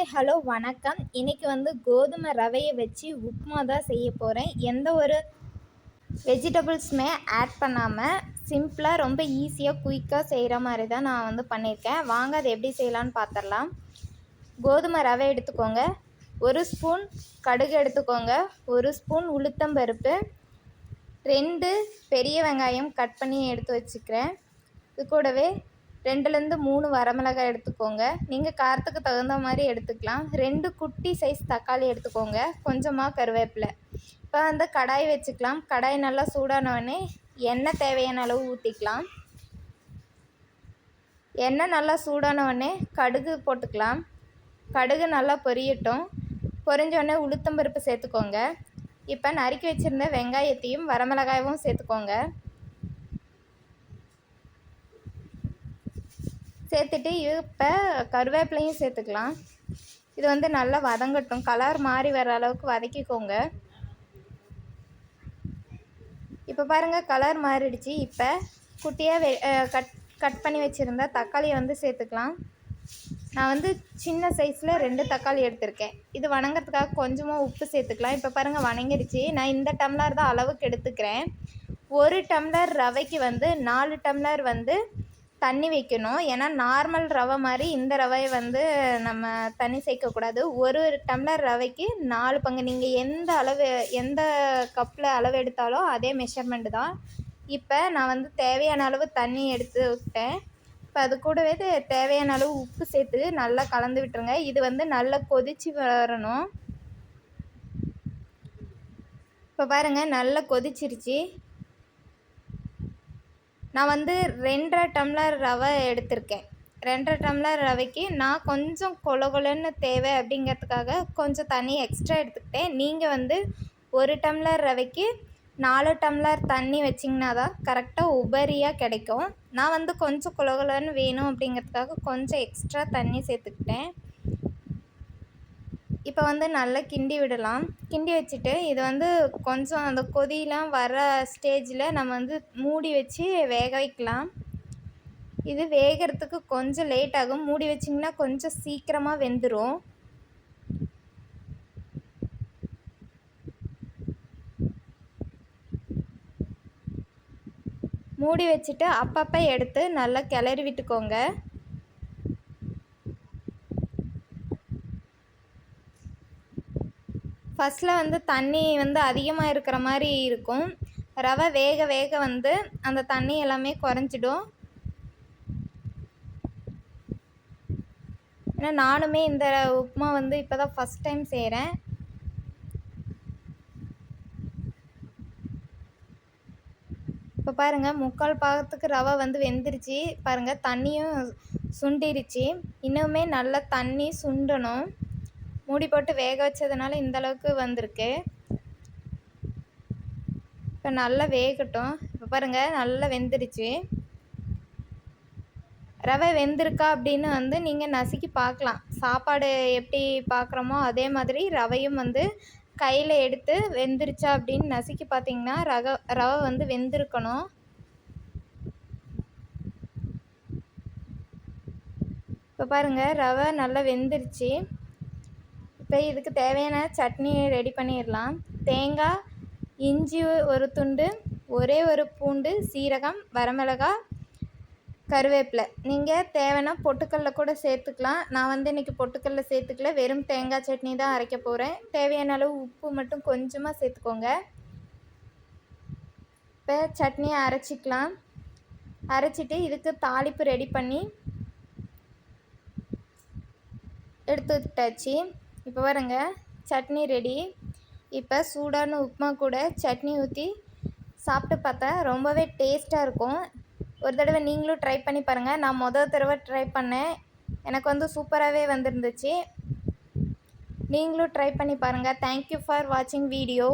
Hi hello வணக்கம். இன்றைக்கி வந்து கோதுமை ரவையை வச்சு உப்புமா தான் செய்ய போகிறேன் எந்த ஒரு வெஜிடபிள்ஸுமே ஆட் பண்ணாமல் சிம்பிளாக ரொம்ப ஈஸியாக குயிக்காக செய்கிற மாதிரி தான் நான் வந்து பண்ணியிருக்கேன். வாங்க அதை எப்படி செய்யலான்னு பார்த்துடலாம் கோதுமை ரவை எடுத்துக்கோங்க. ஒரு ஸ்பூன் கடுகு எடுத்துக்கோங்க. ஒரு ஸ்பூன் உளுத்தம்பருப்பு ரெண்டு பெரிய வெங்காயம் கட் பண்ணி எடுத்து வச்சுக்கிறேன். இது கூடவே ரெண்டுலேருந்து மூணு வரமிளகாய் எடுத்துக்கோங்க. நீங்கள் காரத்துக்கு தகுந்த மாதிரி எடுத்துக்கலாம். ரெண்டு குட்டி சைஸ் தக்காளி எடுத்துக்கோங்க. கொஞ்சமாக கருவேப்பிலை. இப்போ வந்து கடாய் வச்சுக்கலாம். கடாய் நல்லா சூடானவொடனே எண்ணெய் தேவையான அளவு ஊற்றிக்கலாம் எண்ணெய் நல்லா சூடானவொடனே கடுகு போட்டுக்கலாம். கடுகு நல்லா பொரியட்டும். பொரிஞ்சோடனே உளுத்தம்பருப்பு சேர்த்துக்கோங்க. இப்போ நறுக்கி வச்சுருந்த வெங்காயத்தையும் வரமிளகாயும் சேர்த்துக்கோங்க. சேர்த்துட்டு இப்போ கருவேப்பிலையும் சேர்த்துக்கலாம். இது வந்து நல்லா வதங்கட்டும். கலர் மாறி வர அளவுக்கு வதக்கிக்கோங்க. இப்போ பாருங்கள் கலர் மாறிடுச்சு. இப்போ குட்டியாக வெ கட் கட் பண்ணி வச்சுருந்தா தக்காளியை வந்து சேர்த்துக்கலாம். நான் வந்து சின்ன சைஸில் ரெண்டு தக்காளி எடுத்திருக்கேன். இது வணங்கிறதுக்காக கொஞ்சமாக உப்பு சேர்த்துக்கலாம். இப்போ பாருங்கள் வணங்கிடுச்சு. நான் இந்த டம்ளர் தான் அளவுக்கு எடுத்துக்கிறேன். ஒரு டம்ளர் ரவைக்கு வந்து நாலு டம்ளர் வந்து தண்ணி வைக்கணும். ஏன்னா நார்மல் ரவை மாதிரி இந்த ரவையை வந்து நம்ம தண்ணி சேர்க்கக்கூடாது. ஒரு டம்ளர் ரவைக்கு நாலு பங்கு. நீங்கள் எந்த அளவு எந்த கப்பில் அளவு எடுத்தாலும் அதே மெஷர்மெண்ட்டு தான். இப்போ நான் வந்து தேவையான அளவு தண்ணி எடுத்து விட்டேன். இப்போ அது கூடவே தேவையான அளவு உப்பு சேர்த்து நல்லா கலந்து விட்டுருங்க. இது வந்து நல்லா கொதித்து வரணும். இப்போ பாருங்கள் நல்லா கொதிச்சிருச்சு. நான் வந்து ரெண்டரை டம்ளர் ரவை எடுத்திருக்கேன். ரெண்டரை டம்ளர் ரவைக்கு நான் கொஞ்சம் கொல கொலன்னு தேவை அப்படிங்கிறதுக்காக கொஞ்சம் தண்ணி எக்ஸ்ட்ரா எடுத்துக்கிட்டேன். நீங்கள் வந்து ஒரு டம்ளர் ரவைக்கு நாலு டம்ளர் தண்ணி வச்சிங்கன்னா தான் கரெக்டாக உபரியாக கிடைக்கும். நான் வந்து கொஞ்சம் கொல கொலன்னு வேணும் அப்படிங்கிறதுக்காக கொஞ்சம் எக்ஸ்ட்ரா தண்ணி சேர்த்துக்கிட்டேன். இப்போ வந்து நல்லா கிண்டி விடலாம். கிண்டி வச்சுட்டு இது வந்து கொஞ்சம் அந்த கொதியெலாம் வர ஸ்டேஜில் நம்ம வந்து மூடி வச்சு வேக வைக்கலாம். இது வேகிறதுக்கு கொஞ்சம் லேட் ஆகும். மூடி வச்சிங்கன்னா கொஞ்சம் சீக்கிரமாக வெந்துடும் மூடி வச்சுட்டு அப்பப்போ எடுத்து நல்லா கிளறி விட்டுக்கோங்க. ஃபஸ்ட்டில் வந்து தண்ணி வந்து அதிகமாக இருக்கிற மாதிரி இருக்கும். ரவை வேக வேக வந்து அந்த தண்ணி எல்லாமே குறைஞ்சிடும். ஏன்னா நானுமே இந்த உப்புமா வந்து இப்போ தான் ஃபஸ்ட் டைம் செய்கிறேன் இப்போ பாருங்கள் முக்கால் பாகத்துக்கு ரவை வந்து வெந்துருச்சு. பாருங்கள் தண்ணியும் சுண்டிருச்சு. இன்னுமே நல்லா தண்ணி சுண்டணும். மூடி போட்டு வேக வச்சதுனால இந்த அளவுக்கு வந்திருக்கு. இப்போ நல்லா வேகட்டும். இப்போ பாருங்கள் நல்லா வெந்துருச்சு ரவை வெந்திருக்கா அப்படின்னு வந்து நீங்கள் நசுக்கி பார்க்கலாம். சாப்பாடு எப்படி பார்க்குறோமோ அதே மாதிரி ரவையும் வந்து கையில் எடுத்து வெந்துருச்சா அப்படின்னு நசுக்கி பார்த்தீங்கன்னா ரக ரவை வந்து வெந்திருக்கணும். இப்போ பாருங்கள் ரவை நல்லா வெந்துருச்சு. இப்போ இதுக்கு தேவையான சட்னியை ரெடி பண்ணிடலாம். தேங்காய் இஞ்சி ஒரு துண்டு ஒரே ஒரு பூண்டு சீரகம் வரமிளகா கருவேப்பிலை. நீங்கள் தேவைன்னா பொட்டுக்கல்ல கூட சேர்த்துக்கலாம். நான் வந்து இன்றைக்கி பொட்டுக்கல்ல சேர்த்துக்கல. வெறும் தேங்காய் சட்னி தான் அரைக்க போகிறேன் தேவையான அளவு உப்பு மட்டும் கொஞ்சமாக சேர்த்துக்கோங்க. இப்போ சட்னியை அரைச்சிக்கலாம். அரைச்சிட்டு இதுக்கு தாளிப்பு ரெடி பண்ணி எடுத்துட்டாச்சு. இப்போ பாருங்க சட்னி ரெடி இப்போ சூடான உப்புமா கூட சட்னி ஊற்றி சாப்பிட்டு பார்த்தா ரொம்பவே டேஸ்ட்டாக இருக்கும். ஒரு தடவை நீங்களும் ட்ரை பண்ணி பாருங்கள் நான் மொதல் தடவை ட்ரை பண்ணேன். எனக்கு வந்து சூப்பராகவே வந்துருந்துச்சு. நீங்களும் ட்ரை பண்ணி பாருங்கள் தேங்க்யூ ஃபார் வாட்சிங் வீடியோ